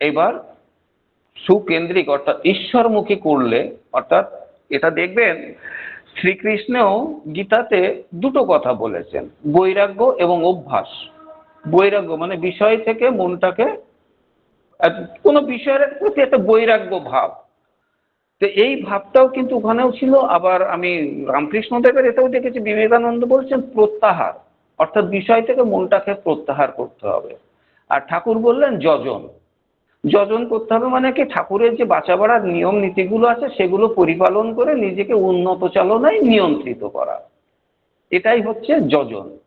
এবার সুকেন্দ্রিক অর্থাৎ ঈশ্বরমুখী করলে, অর্থাৎ এটা দেখবেন, শ্রীকৃষ্ণও গীতাতে দুটো কথা বলেছেন, বৈরাগ্য এবং অভ্যাস। বৈরাগ্য মানে বিষয় থেকে মনটাকে কোনো বিষয়ের প্রতি একটা বৈরাগ্য ভাব। তো এই ভাবটাও কিন্তু ওখানেও ছিল। আবার আমি রামকৃষ্ণদেবের এটাও দেখেছি, বিবেকানন্দ বলছেন প্রত্যাহার। অর্থাৎ বিষয় থেকে মনটাকে প্রত্যাহার করতে হবে। আর ঠাকুর বললেন, যজন। যজন করতে হবে মানে কি ঠাকুরের যে বাঁচা বাড়ার নিয়ম নীতিগুলো আছে সেগুলো পরিপালন করে নিজেকে উন্নত চালনায় নিয়ন্ত্রিত করা। এটাই হচ্ছে যজন।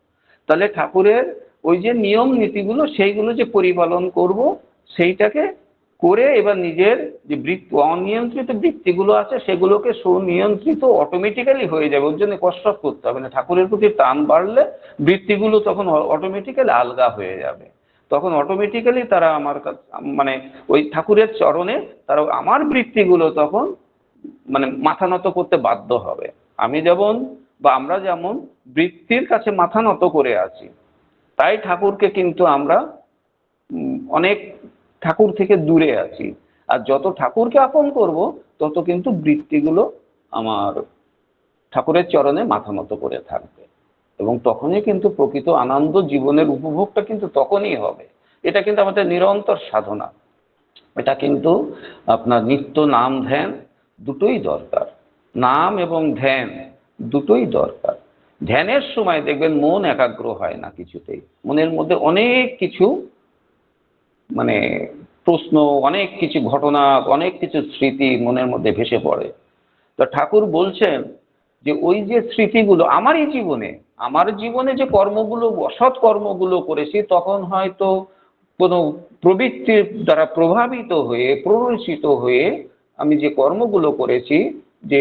তাহলে ঠাকুরের ওই যে নিয়ম নীতিগুলো সেইগুলো যে পরিপালন করব, সেইটাকে করে এবার নিজের যে বৃত্তি, অনিয়ন্ত্রিত বৃত্তিগুলো আছে সেগুলোকে সুনিয়ন্ত্রিত অটোমেটিক্যালি হয়ে যাবে। ওর জন্য কষ্ট করতে হবে না। ঠাকুরের প্রতি টান বাড়লে বৃত্তিগুলো তখন অটোমেটিক্যালি আলগা হয়ে যাবে। তখন অটোমেটিক্যালি তারা আমার কাছে মানে ওই ঠাকুরের চরণে তারা, আমার বৃত্তিগুলো তখন মানে মাথা নত করতে বাধ্য হবে। আমি যেমন বা আমরা যেমন বৃত্তির কাছে মাথা নত করে আছি, তাই ঠাকুরকে কিন্তু আমরা অনেক ঠাকুর থেকে দূরে আছি। আর যত ঠাকুরকে আপন করব, তত কিন্তু বৃত্তিগুলো আমার ঠাকুরের চরণে মাথা নত করে থাকবে। এবং তখনই কিন্তু প্রকৃত আনন্দ জীবনের উপভোগটা কিন্তু তখনই হবে। এটা কিন্তু আমাদের নিরন্তর সাধনা। এটা কিন্তু আপনার নিত্য নাম, ধ্যান দুটোই দরকার। নাম এবং ধ্যান দুটোই দরকার। ধ্যানের সময় দেখবেন মন একাগ্র হয় না কিছুতেই। মনের মধ্যে অনেক কিছু মানে প্রশ্ন, অনেক কিছু ঘটনা, অনেক কিছু স্মৃতি মনের মধ্যে ভেসে পড়ে। তো ঠাকুর বলছেন যে, ওই যে স্মৃতিগুলো আমারই জীবনে আমার জীবনে যে কর্মগুলো, অসৎ কর্মগুলো করেছি, তখন হয়তো কোনো প্রবৃত্তির দ্বারা প্রভাবিত হয়ে, প্ররোচিত হয়ে আমি যে কর্মগুলো করেছি, যে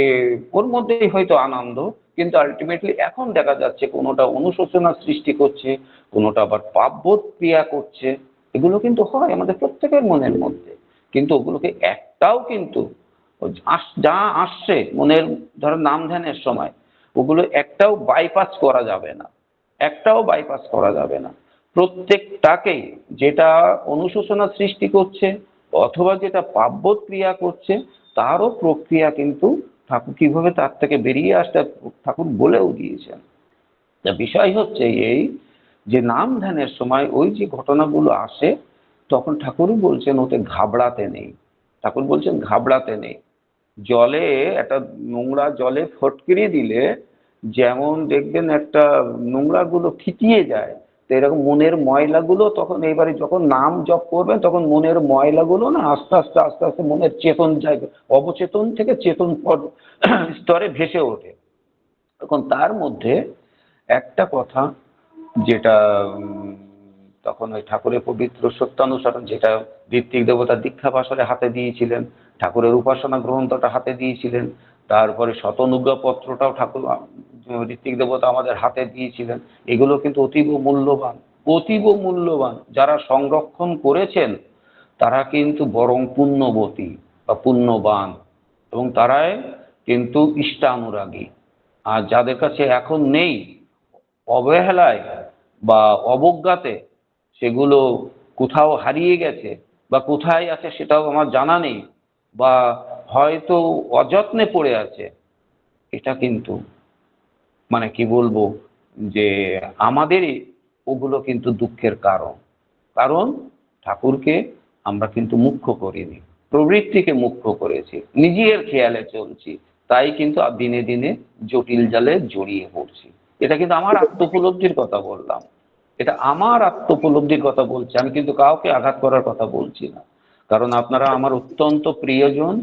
ওর মধ্যেই হয়তো আনন্দ, কিন্তু আলটিমেটলি এখন দেখা যাচ্ছে কোনোটা অনুশোচনা সৃষ্টি করছে, কোনোটা আবার পাপবোধ ক্রিয়া করছে, এগুলো কিন্তু হয় আমাদের প্রত্যেকের মনের মধ্যে। কিন্তু ওগুলোকে একটাও কিন্তু যা আসছে মনের ধরো নাম ধ্যানের সময় ওগুলো একটাও বাইপাস করা যাবে না। একটাও বাইপাস করা যাবে না। প্রত্যেকটাকেই যেটা অনুশোচনা সৃষ্টি করছে অথবা যেটা পাপবোধ ক্রিয়া করছে, তারও প্রক্রিয়া কিন্তু ঠাকুর কীভাবে তার থেকে বেরিয়ে আসতে ঠাকুর বলেও দিয়েছেন। বিষয় হচ্ছে এই যে নাম ধ্যানের সময় ওই যে ঘটনাগুলো আসে, তখন ঠাকুরই বলছেন, ওতে ঘাবড়াতে নেই। ঠাকুর বলছেন, ঘাবড়াতে নেই। জলে, একটা নোংরা জলে ফটকিরি দিলে যেমন দেখবেন একটা নোংরাগুলো থিতিয়ে যায়, তো এরকম মনের ময়লাগুলো তখন এবারে যখন নাম জপ করবেন, তখন মনের ময়লাগুলো না আস্তে আস্তে আস্তে আস্তে মনের চেতন জায়গা অবচেতন থেকে চেতন স্তরে ভেসে ওঠে। তখন তার মধ্যে একটা কথা যেটা তখন ওই ঠাকুরের পবিত্র সত্যানুসরণ যেটা ঋত্বিক দেবতা দীক্ষা বাসরে হাতে দিয়েছিলেন ঠাকুরের উপাসনা গ্রন্থটা হাতে দিয়েছিলেন, তারপরে শতনুজ্ঞা পত্রটাও ঠাকুর ঋত্বিক দেবতা আমাদের হাতে দিয়েছিলেন। এগুলো কিন্তু অতীব মূল্যবান অতীব মূল্যবান। যারা সংরক্ষণ করেছেন, তারা কিন্তু বরং পুণ্যবতী বা পুণ্যবান, এবং তারাই কিন্তু ইষ্টানুরাগী। আর যাদের কাছে এখন নেই, অবহেলায় বা অবজ্ঞাতে, সেগুলো কোথাও হারিয়ে গেছে বা কোথায় আছে সেটাও আমার জানা নেই। বা হয়তো অযত্নে পড়ে আছে, এটা কিন্তু মানে কি বলব, যে আমাদেরই ওগুলো কিন্তু দুঃখের কারণ। কারণ ঠাকুরকে আমরা কিন্তু মুখ্য করিনি, প্রবৃত্তিকে মুখ্য করেছি, নিজের খেয়ালে চলছি, তাই কিন্তু দিনে দিনে জটিল জালে জড়িয়ে পড়ছি। এটা কিন্তু আমার আত্মোপলব্ধির কথা বললাম। এটা আমার আত্মোপলব্ধির কথা বলছি, আমি কিন্তু কাউকে আঘাত করার কথা বলছি না। কারণ আপনারা আমার অত্যন্ত প্রিয়জন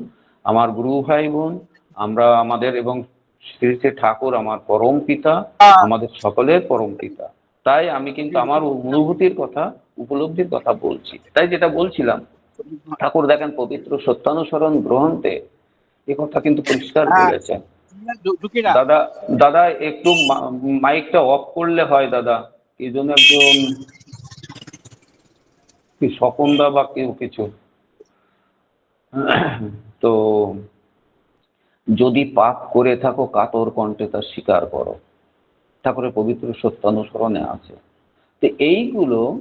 আমার গুরু ভাই বোন আমরা আমাদের এবং শ্রী শ্রী ঠাকুর আমার পরম পিতা আমাদের সকলের পরম পিতা। তাই আমি কিন্তু আমার অনুভূতির কথা উপলব্ধির কথা বলছি। তাই যেটা বলছিলাম ঠাকুর দেখেন পবিত্র সত্যানুসরণ গ্রহণতে এ কথা কিন্তু পরিষ্কার হ্যাঁ। বলেছেন দাদা দাদা একটু মাইকটা অফ করলে হয় দাদা। এই জন্য একজন কি স্বপনদা বা কেউ কিছু। তো যদি পাপ করে থাকো, কাতর কণ্ঠে তা স্বীকার করো। ঠাকুরের পবিত্র সত্যানুসরণে আছে। তো এইগুলো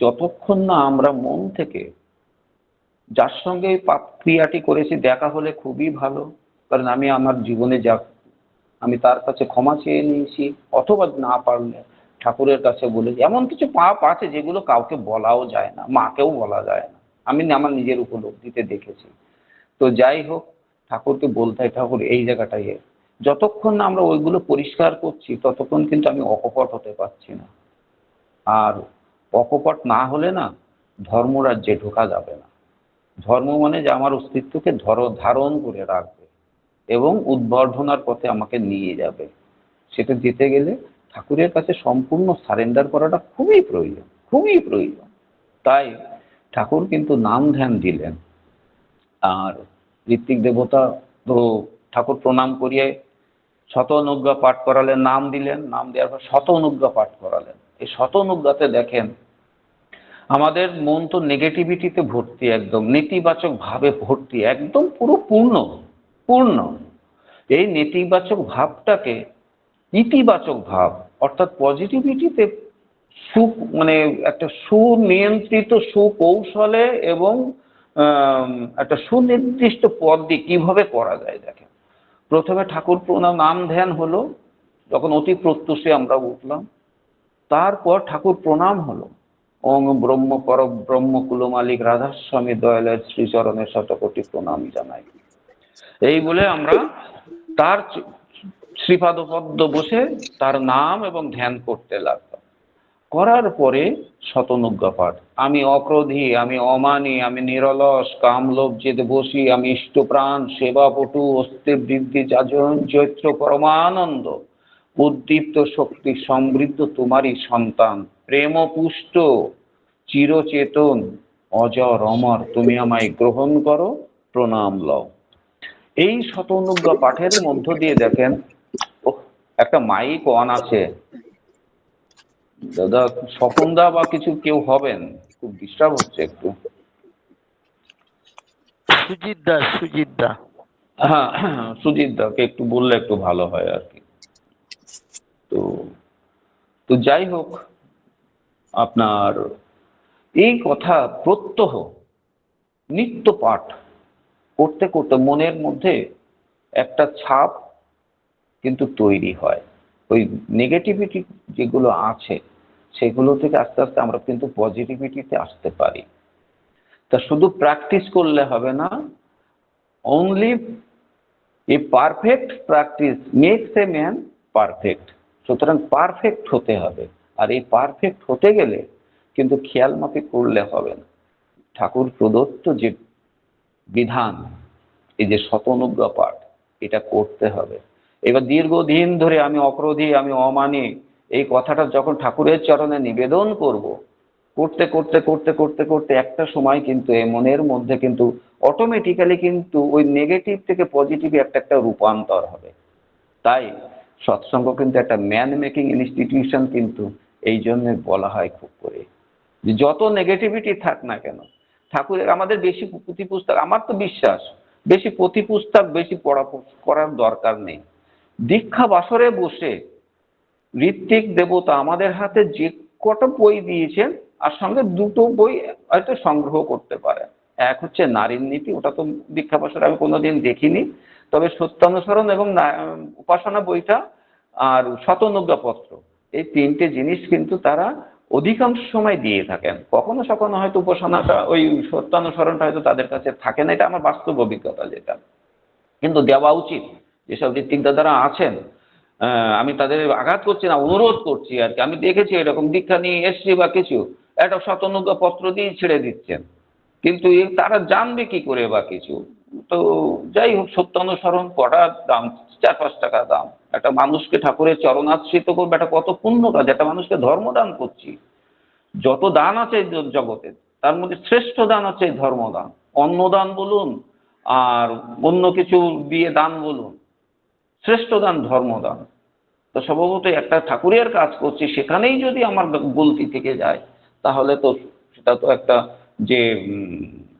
যতক্ষণ না আমরা মন থেকে যার সঙ্গে পাপ ক্রিয়াটি করেছি, দেখা হলে খুবই ভালো। কারণ আমি আমার জীবনে যা আমি তার কাছে ক্ষমা চেয়ে নিয়েছি, অথবা না পারলে ঠাকুরের কাছে বলে, এমন কিছু পাপ আছে যেগুলো কাউকে বলাও যায় না, মাকেও বলা যায় না। আমি আমার নিজের উপলব্ধিতে দেখেছি। তো যাই হোক, ঠাকুরকে বলতে হয়, ঠাকুর, এই জায়গাটাই। যতক্ষণ না আমরা ওইগুলো পরিষ্কার করছি, ততক্ষণ কিন্তু আমি অকপট হতে পারছি না। আর অকপট না হলে না, ধর্মরাজ্যে ঢোকা যাবে না। ধর্ম মানে যে আমার অস্তিত্বকে ধর, ধারণ করে রাখবে এবং উদ্বর্ধনার পথে আমাকে নিয়ে যাবে। সেটা যেতে গেলে ঠাকুরের কাছে সম্পূর্ণ সারেন্ডার করাটা খুবই প্রয়োজন খুবই প্রয়োজন। তাই ঠাকুর কিন্তু নাম ধ্যান দিলেন। আর ঋত্বিক দেবতা তো ঠাকুর প্রণাম করিয়ে শত অনুজ্ঞা পাঠ করালেন, নাম দিলেন। নাম দেওয়ার পর শত অনুজ্ঞা পাঠ করালেন। এই শত অনুজ্ঞাতে দেখেন, আমাদের মন তো নেগেটিভিটিতে ভর্তি একদম নেতিবাচক ভাবে ভর্তি, একদম পুরো পূর্ণ পূর্ণ। এই নেতিবাচক ভাবটাকে ইতিবাচক ভাব, অর্থাৎ পজিটিভিটিতে সু মানে একটা সুনিয়ন্ত্রিত সুকৌশলে এবং একটা সুনির্দিষ্ট পথ দিয়ে কীভাবে করা যায় দেখেন। প্রথমে ঠাকুর প্রণাম, নাম ধ্যান হলো, যখন অতি প্রত্যুষে আমরা উঠলাম। তারপর ঠাকুর প্রণাম হলো। ওম ব্রহ্ম পর ব্রহ্ম কুলমালিক রাধাস্বামী দয়ালের শ্রীচরণের শতকোটি প্রণাম জানাই। এই বলে আমরা তার শ্রীপাদপদ্ম বসে তার নাম এবং ধ্যান করতে লাগলাম। করার পরে শতনুজ্ঞা পাঠ। আমি অক্রোধী, আমি অমানি, আমি নিরলস কামলোভ যেতে বসি, আমি ইষ্টপ্রাণ, সেবাপটু অস্থি বৃদ্ধি, যাজন চৈত্র পরমানন্দ। উদ্দীপ্ত শক্তি, সমৃদ্ধ তোমারই সন্তান। প্রেম পুষ্ট, চিরচেতন, অজর অমর, তুমি আমায় গ্রহণ করো, প্রণাম লও। এই শতনুজ্ঞা পাঠের মধ্য দিয়ে দেখেন একটা মাইক অন আছে। দাদা স্বপনদা বা কিছু কেউ হবেন? খুব ডিস্টার্ব হচ্ছে একটু। সুজিত দাস সুজিত দা। হ্যাঁ সুজিত দাকে একটু বললে একটু ভালো হয় আর কি। তো তো যাই হোক আপনার এই কথা প্রত্যহ নিত্য পাঠ করতে করতে মনের মধ্যে একটা ছাপ কিন্তু তৈরি হয়। ওই নেগেটিভিটি যেগুলো আছে সেগুলো থেকে আস্তে আস্তে আমরা কিন্তু পজিটিভিটিতে আসতে পারি। তা শুধু প্র্যাকটিস করলে হবে না only a perfect practice makes a man perfect সুতরাং পারফেক্ট হতে হবে। আর এই পারফেক্ট হতে গেলে কিন্তু খেয়াল মাফিক করলে হবে না। ঠাকুর প্রদত্ত যে বিধান, এই যে শতনুজ্ঞা পাঠ, এটা করতে হবে। এবার দীর্ঘদিন ধরে আমি অক্রোধী, আমি অমানি এই কথাটা যখন ঠাকুরের চরণে নিবেদন করব, করতে করতে করতে করতে করতে একটা সময় কিন্তু এই মনের মধ্যে কিন্তু অটোমেটিক্যালি কিন্তু ওই নেগেটিভ থেকে পজিটিভ একটা একটা রূপান্তর হবে। তাই সৎসঙ্গ কিন্তু একটা ম্যান মেকিং ইনস্টিটিউশন কিন্তু এই জন্য বলা হয় খুব করে। যে যত নেগেটিভিটি থাক না কেন, ঠাকুরের আমাদের বেশি পুঁথি পুস্তক আমার তো বিশ্বাস, বেশি পুঁথি পুস্তক বেশি পড়া করার দরকার নেই। দীক্ষা বাসরে বসে ঋত্বিক দেবতা আমাদের হাতে যে কটা বই দিয়েছেন, আর সঙ্গে দুটো বই হয়তো সংগ্রহ করতে পারেন। এক হচ্ছে নারীর নীতি, ওটা তো দীক্ষা বাসরে আমি কোনোদিন দেখিনি। তবে সত্যানুসরণ এবং উপাসনা বইটা আর শতনুজ্ঞাপত্র, এই তিনটে জিনিস কিন্তু তারা অধিকাংশ সময় দিয়ে থাকেন। কখনো সখনো হয়তো উপাসনাটা, ওই সত্যানুসরণটা হয়তো তাদের কাছে থাকে না, এটা আমার বাস্তব অভিজ্ঞতা যেটা। কিন্তু দেওয়া উচিত। যেসব ঋত্বিক দাদারা আছেন আমি তাদের আঘাত করছি না, অনুরোধ করছি আর কি। আমি দেখেছি এরকম, দীক্ষা নিয়ে এসছি বা কিছু, একটা শতনুজ্ঞা পত্র দিয়ে ছেড়ে দিচ্ছেন। কিন্তু তারা জানবে কি করে বা কিছু। তো যাই হোক সত্যানুসরণ করার দাম, চার পাঁচ টাকা দাম। একটা মানুষকে ঠাকুরের চরণাশ্রিত করবে, একটা কত পুণ্য কাজ, একটা মানুষকে ধর্মদান করছি। যত দান আছে জগতে, তার মধ্যে শ্রেষ্ঠ দান আছে ধর্মদান অন্নদান বলুন, আর অন্য কিছু দিয়ে দান বলুন, শ্রেষ্ঠ দান ধর্মদান তো সম্ভবত একটা ঠাকুরের কাজ করছি, সেখানেই যদি আমার গলতি থেকে যায়, তাহলে তো সেটা তো একটা যে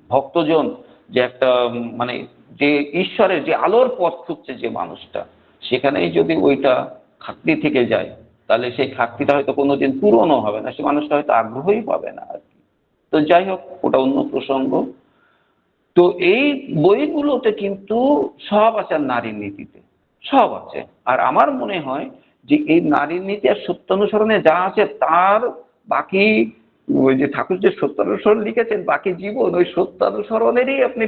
ভক্তজন, যে একটা মানে যে ঈশ্বরের যে আলোর পথ খুঁজছে যে মানুষটা, সেখানেই যদি ওইটা খাকতি থেকে যায়, তাহলে সেই খাকতিটা হয়তো কোনোদিন পূরণও হবে না, সে মানুষটা হয়তো আগ্রহই পাবে না আর কি। তো যাই হোক, ওটা অন্য প্রসঙ্গ। তো এই বইগুলোতে কিন্তু সব আছে নারীর নীতিতে। সব আছে। আর আমার মনে হয় যে এই নারীর নীতি আর সত্যানুসরণে যা আছে তার বাকি ওই যে ঠাকুর যে সত্যানুসরণ লিখেছেন, বাকি জীবন, ওই সত্যানুসরণেরই আপনি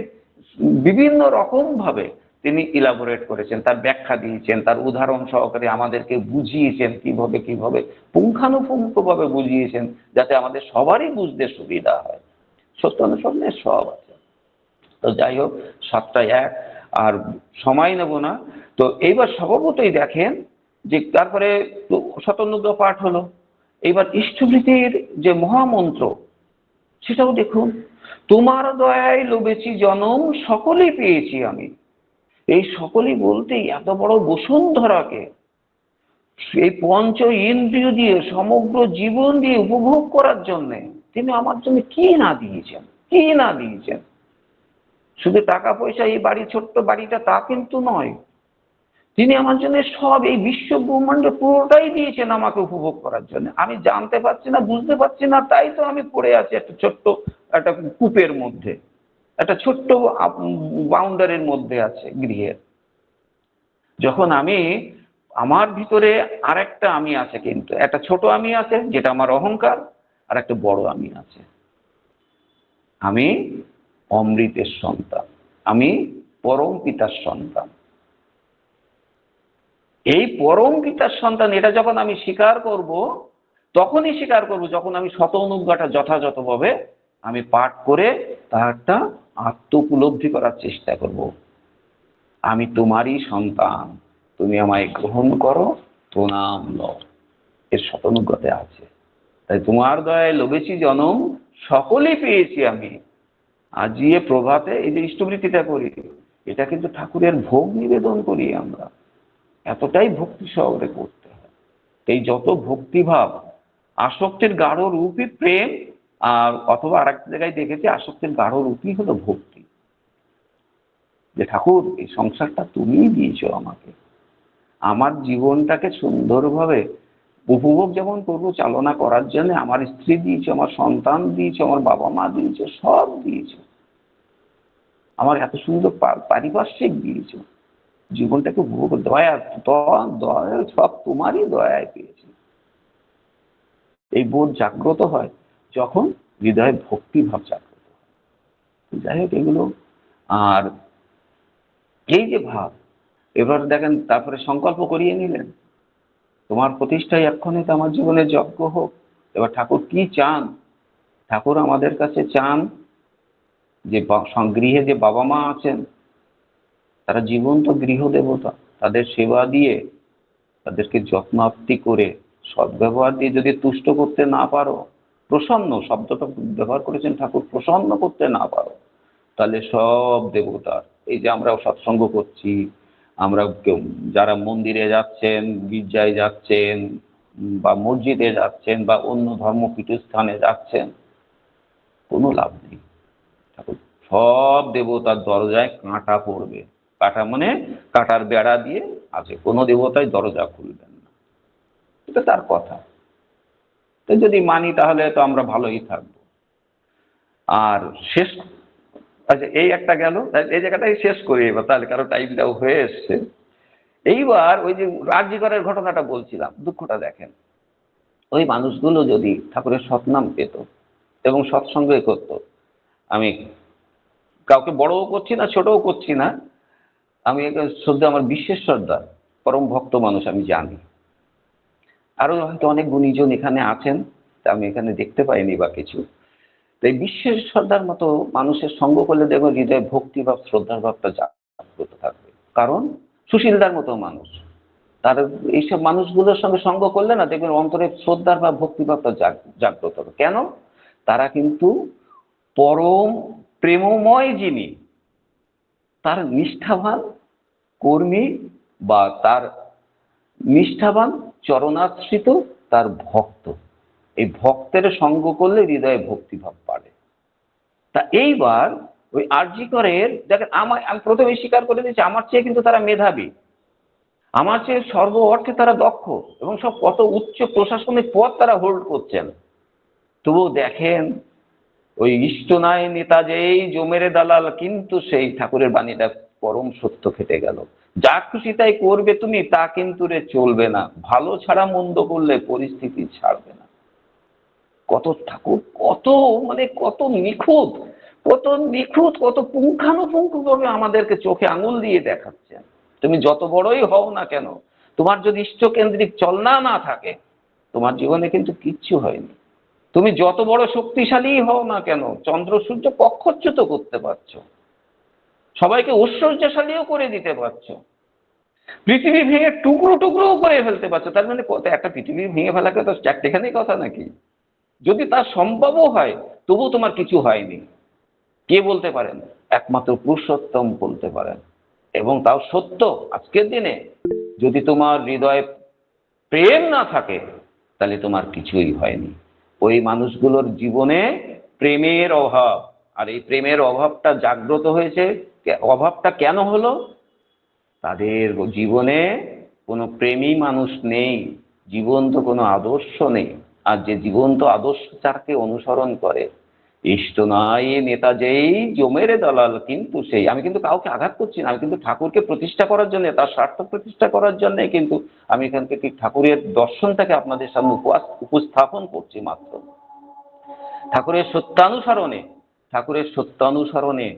বিভিন্ন রকম ভাবে তিনি ইলাবোরেট করেছেন, তার ব্যাখ্যা দিয়েছেন, তার উদাহরণ সহকারে আমাদেরকে বুঝিয়েছেন, কীভাবে কীভাবে পুঙ্খানুপুঙ্খভাবে বুঝিয়েছেন, যাতে আমাদের সবারই বুঝতে সুবিধা হয়। সত্যানুসরণে সব আছে। তো যাই হোক সাতটায় এক আর সময় নেব না। তো এইবার স্বভাবতই দেখেন যে তারপরে শতানুগ্রহ পাঠ হলো। এইবার ইষ্টভৃতির যে মহামন্ত্র, সেটাও দেখুন। তোমার দয়ায় লোবেছি জনম সকলেই পেয়েছি আমি। এই সকলেই বলতেই এত বড় বসুন্ধরাকে, এই পঞ্চ ইন্দ্রিয় দিয়ে, সমগ্র জীবন দিয়ে উপভোগ করার জন্যে তিনি আমার জন্য কি না দিয়েছেন? কি না দিয়েছেন? শুধু টাকা পয়সা, এই বাড়ি, ছোট্ট বাড়িটা তা কিন্তু নয়। তিনি আমার জন্য সব এই বিশ্ব ব্রহ্মাণ্ড পুরোটাই দিয়েছেন আমাকে উপভোগ করার জন্য। আমি জানতে পারছি না, বুঝতে পারছি না, তাই তো আমি পড়ে আছি একটা ছোট্ট, একটা কূপের মধ্যে। একটা ছোট্ট বাউন্ডারির মধ্যে আছে গৃহের। যখন আমি, আমার ভিতরে আর একটা আমি আছে কিন্তু, একটা ছোট আমি আছে, যেটা আমার অহংকার আর একটা বড় আমি আছে। আমি অমৃতের সন্তান। আমি পরম পিতার সন্তান। এই পরম পিতার সন্তান, এটা যখন আমি স্বীকার করব, তখনই স্বীকার করব, যখন আমি শত অনুজ্ঞাটা যথাযথভাবে আমি পাঠ করে তারটা আত্ম উপলব্ধি করার চেষ্টা করব। আমি তোমারই সন্তান, তুমি আমায় গ্রহণ করো, প্রণাম লও। এর শতানুজ্ঞতে আছে। তাই তোমার দয়ায় লোভেছি জনম, সকলেই পেয়েছি আমি। আজিয়ে প্রভাতে এই যে ইষ্টবৃত্তিটা করি, এটা কিন্তু ঠাকুরের ভোগ নিবেদন করি আমরা। এতটাই ভক্তি সহকারে করতে হয়। এই যত ভক্তিভাব, আসক্তির গাঢ় রূপই প্রেম, আর অথবা আর এক জায়গায় দেখেছি আসক্তির গাঢ় রূপই হলো ভক্তি। যে ঠাকুর, এই সংসারটা তুমিই দিয়েছ আমাকে। আমার জীবনটাকে সুন্দরভাবে উপভোগ যেমন করব, চালনা করার জন্য আমার স্ত্রী দিয়েছে, আমার সন্তান দিয়েছে, আমার বাবা মা দিয়েছে, সব দিয়েছে। আমার এত সুন্দর পারিপার্শ্বিক দিয়েছে। জীবনটাকে উপভোগ দয়া দয়া সব তোমারই দয়ায় পেয়েছে। এই বোধ জাগ্রত হয় যখন হৃদয়ে ভক্তিভাব জাগ্রত হয়। যাই হোক, এগুলো। আর এই যে ভাব, এবার দেখেন, তারপরে সংকল্প করিয়ে নিলেন। তোমার প্রতিষ্ঠায় তো আমার জীবনে যজ্ঞ হোক। এবার ঠাকুর কি চান? ঠাকুর আমাদের কাছে চান যে গৃহে যে বাবা মা আছেন, তারা জীবন্ত গৃহ দেবতা, তাদের সেবা দিয়ে, তাদেরকে যত্নাপ্তি করে, সদ্ব্যবহার দিয়ে যদি তুষ্ট করতে না পারো, প্রসন্ন, শব্দটা ব্যবহার করেছেন ঠাকুর, প্রসন্ন করতে না পারো, তাহলে সব দেবতার, এই যে আমরা সৎসঙ্গ করছি আমরা কেউ, যারা মন্দিরে যাচ্ছেন, গির্জায় যাচ্ছেন, বা মসজিদে যাচ্ছেন, বা অন্য ধর্মপীঠস্থানে যাচ্ছেন, কোনো লাভ নেই। সব দেবতার দরজায় কাঁটা পড়বে। কাঁটা মানে কাঁটার বেড়া দিয়ে আছে। কোনো দেবতাই দরজা খুলবেন না। এটা তার কথা। তো যদি মানি তাহলে তো আমরা ভালোই থাকব। আর শেষ আচ্ছা এই একটা গেল। এই জায়গাটাই শেষ করি এবার, তাহলে কারও টাইমটাও হয়ে এসছে। এইবার ওই যে রাজ্যগড়ের ঘটনাটা বলছিলাম, দুঃখটা দেখেন। ওই মানুষগুলো যদি ঠাকুরের সৎনাম পেত এবং সৎসঙ্গে করত, আমি কাউকে বড়ও করছি না, ছোটও করছি না, আমি শ্রদ্ধা আমার বিশ্বের সর্দার পরম ভক্ত মানুষ আমি জানি। আরও হয়তো অনেক গুণীজন এখানে আছেন, তা আমি এখানে দেখতে পাইনি বা কিছু। তাই বিশ্বের শ্রদ্ধার মতো মানুষের সঙ্গ করলে দেখো হৃদয় ভক্তি ভাব শ্রদ্ধার ভাবটা জাগ্রত থাকবে। কারণ সুশীলদার মতো মানুষ। তার এইসব মানুষগুলোর সঙ্গে সঙ্গ করলে না দেখবেন অন্তরে শ্রদ্ধার বা ভক্তিভাবটা জাগ্রত হবে। কেন? তারা কিন্তু পরম প্রেমময় যিনি, তার নিষ্ঠাবান কর্মী বা তার নিষ্ঠাবান, চরণাশ্রিত, তার ভক্ত। এই ভক্তের সঙ্গ করলে হৃদয়ে ভক্তিভাব বাড়ে তা এইবার ওই আর্যিকরের দেখেন আমার আমি প্রথমে স্বীকার করে দিচ্ছি আমার চেয়ে কিন্তু তারা মেধাবী। আমার চেয়ে সর্ব অর্থে তারা দক্ষ এবং সব কত উচ্চ প্রশাসনিক পদ তারা হোল্ড করছেন। তবুও দেখেন, ওই ইষ্ট ইষ্টনায় নেতা যেই জমেরে দালাল, কিন্তু সেই ঠাকুরের বাণীটা পরম সত্য খেটে গেল। যা খুশি তাই করবে তুমি, তা কিন্তু রে চলবে না। ভালো ছাড়া মন্দ করলে পরিস্থিতি ছাড়বে না। কত ঠাকুর, কত মানে কত নিখুঁত কত নিখুঁত, কত পুঙ্খানুপুঙ্খ ভাবে আমাদেরকে চোখে আঙুল দিয়ে দেখাচ্ছেন তুমি যত বড়ই হও না কেন, তোমার যদি ইষ্টকেন্দ্রিক চলনা না থাকে, তোমার জীবনে কিন্তু কিচ্ছু হয়নি। তুমি যত বড় শক্তিশালী হও না কেন, চন্দ্র সূর্য কক্ষচ্যুত করতে পারছ। সবাইকে ঐশ্বর্যশালীও করে দিতে পারছ। পৃথিবী ভেঙে টুকরো টুকরো করে ফেলতে পারছ। তার মানে একটা পৃথিবী ভেঙে ফেলাকে তো চারটেখানি কথা নাকি? যদি তা সম্ভবও হয় তবু তোমার কিছু হয়নি। কে বলতে পারেন? একমাত্র পুরুষোত্তম বলতে পারেন। এবং তাও সত্য, আজকের দিনে যদি তোমার হৃদয়ে প্রেম না থাকে, তাহলে তোমার কিছুই হয়নি। ওই মানুষগুলোর জীবনে প্রেমের অভাব। আর এই প্রেমের অভাবটা জাগ্রত হয়েছে অভাবটা কেন হলো? তাদের জীবনে কোনো প্রেমী মানুষ নেই, জীবন্ত কোনো আদর্শ নেই। আর যে জীবন্ত আদর্শ যাকে অনুসরণ করে। ইষ্ট নাই নেতা যেই জমের দালাল কিন্তু সেই। আমি কিন্তু কাউকে আঘাত করছি না, আমি কিন্তু ঠাকুরকে প্রতিষ্ঠা করার জন্য, তার স্বার্থ প্রতিষ্ঠা করার জন্য কিন্তু আমি এখান থেকে ঠাকুরের দর্শনটাকে আপনাদের সামনে উপস্থাপন করছি মাত্র। ঠাকুরের সত্যানুসরণে ঠাকুরের সত্যানুসরণে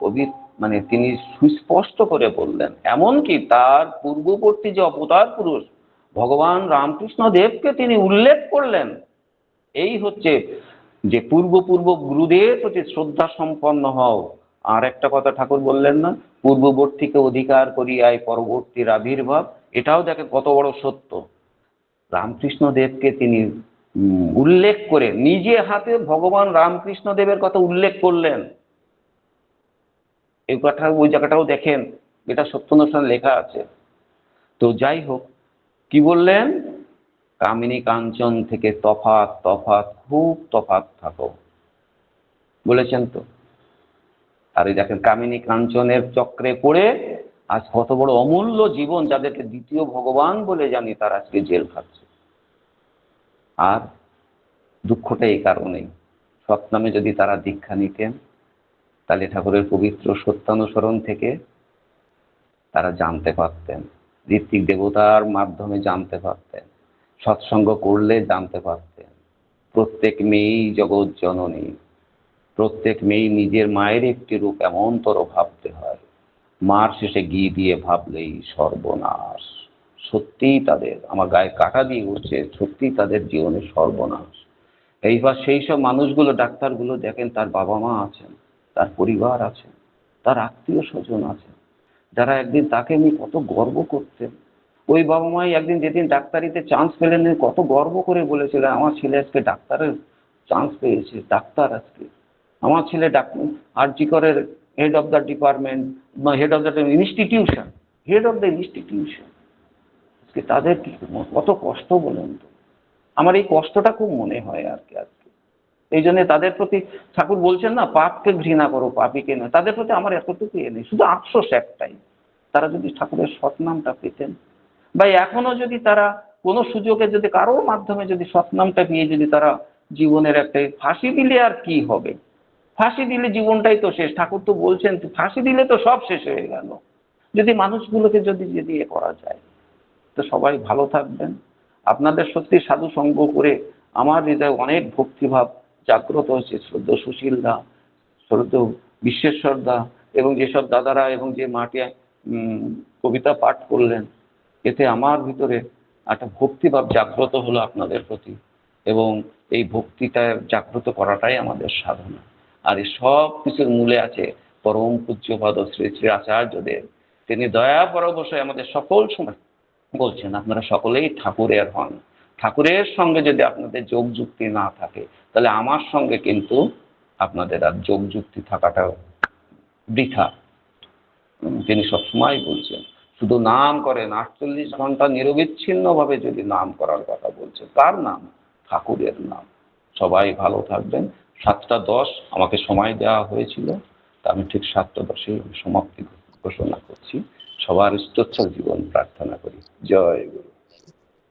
কবি মানে তিনি সুস্পষ্ট করে বললেন, এমনকি তার পূর্ববর্তী যে অবতার পুরুষ ভগবান রামকৃষ্ণ দেবকে তিনি উল্লেখ করলেন। এই হচ্ছে যে পূর্ব পূর্ব গুরুদেব প্রতি শ্রদ্ধা সম্পন্ন হও। আর একটা কথা ঠাকুর বললেন না, পূর্ববর্তীকে অধিকার করিয়ায় পরবর্তীর আবির্ভাব এটাও দেখে কত বড় সত্য। রামকৃষ্ণ দেবকে তিনি উল্লেখ করে নিজে হাতে ভগবান রামকৃষ্ণ দেবের কথা উল্লেখ করলেন। এই কথা ওই জায়গাটাও দেখেন, এটা সত্যনুষ্ঠান লেখা আছে। তো যাই হোক কি বললেন? কামিনী কাঞ্চন থেকে তফাৎ তফাৎ, খুব তফাৎ থাকো। বলেছেন তো। আর এই দেখেন, কামিনী কাঞ্চনের চক্রে পড়ে আজ কত বড় অমূল্য জীবন যাদেরকে দ্বিতীয় ভগবান বলে জানি, তার আজকে জেল খাচ্ছে। আর দুঃখটা এই কারণেই। সৎনামে যদি তারা দীক্ষা নিতেন, তাহলে ঠাকুরের পবিত্র সত্যানুসরণ থেকে তারা জানতে পারতেন। ঋত্বিক দেবতার মাধ্যমে জানতে পারতেন, সৎসঙ্গ করলে জানতে পারতেন। প্রত্যেক মেয়েই জগৎ জননী, প্রত্যেক মেয়ে নিজের মায়ের একটি রূপ এমনতর ভাবতে হয়। মার শেষে ঘি দিয়ে ভাবলেই সর্বনাশ। সত্যিই তাদের, আমার গায়ে কাটা দিয়ে উঠছে, সত্যিই তাদের জীবনে সর্বনাশ। এইবার সেই সব মানুষগুলো, ডাক্তারগুলো দেখেন, তার বাবা মা আছেন, তার পরিবার আছেন, তার আত্মীয় স্বজন আছে যারা একদিন তাকে নিয়ে কত গর্ব করতেন। ওই বাবা মাই একদিন যেদিন ডাক্তারিতে চান্স পেলেন কত গর্ব করে বলেছিল, আমার ছেলে আজকে ডাক্তারের চান্স পেয়েছে, ডাক্তার আজকে। আমার ছেলে ডাক্তার আরজিকরের হেড অফ দ্য ডিপার্টমেন্ট বা head of the institution head of the institution আজকে তাদের কত কষ্ট বলেন তো। আমার এই কষ্টটা খুব মনে হয় আর কি আজকে। এই জন্য তাদের প্রতি ঠাকুর বলছেন না, পাপকে ঘৃণা করো, পাপিকে নয়। তাদের প্রতি আমার এতটুকু এ নেই, শুধু আফসোস একটাই। তারা যদি ঠাকুরের সৎনামটা পেতেন, বা এখনও যদি তারা কোনো সুযোগে যদি কারোর মাধ্যমে যদি সৎনামটা পেয়ে যদি তারা জীবনের একটা ফাঁসি দিলে আর কি হবে? ফাঁসি দিলে জীবনটাই তো শেষ। ঠাকুর তো বলছেন, ফাঁসি দিলে তো সব শেষ হয়ে গেল। যদি মানুষগুলোকে যদি যদি এ করা যায়, তো সবাই ভালো থাকবেন। আপনাদের সত্যি সাধু সঙ্গ করে আমার হৃদয়ে অনেক ভক্তিভাব জাগ্রত হয়েছে, শ্রদ্ধ সুশীল দা, শ্রদ্ধ বিশ্বেশ্বর দা এবং যেসব দাদারা এবং যে মাটি কবিতা পাঠ করলেন, এতে আমার ভিতরে একটা ভক্তিভাব জাগ্রত হলো আপনাদের প্রতি এবং এই ভক্তিটা জাগ্রত করাটাই আমাদের সাধনা। আর এই সব কিছুর মূলে আছে পরম পূজ্যপাদ শ্রী শ্রী আচার্যদেব। তিনি দয়া পরবশয় আমাদের সকল সময় বলছেন, আপনারা সকলেই ঠাকুরের হন। ঠাকুরের সঙ্গে যদি আপনাদের যোগ যুক্তি না থাকে, তাহলে আমার সঙ্গে কিন্তু আপনাদের আর যোগ যুক্তি থাকাটা বৃথা। তিনি সবসময় বলছেন, শুধু নাম করেন আটচল্লিশ ঘণ্টা নিরবিচ্ছিন্নভাবে যদি নাম করার কথা বলছে কার নাম ঠাকুরের নাম। সবাই ভালো থাকবেন। সাতটা দশ আমাকে সময় দেওয়া হয়েছিল, তা আমি ঠিক সাতটা দশে সমাপ্তি ঘোষণা করছি। সবার স্তোচ্ছল জীবন প্রার্থনা করি। জয় গুরু।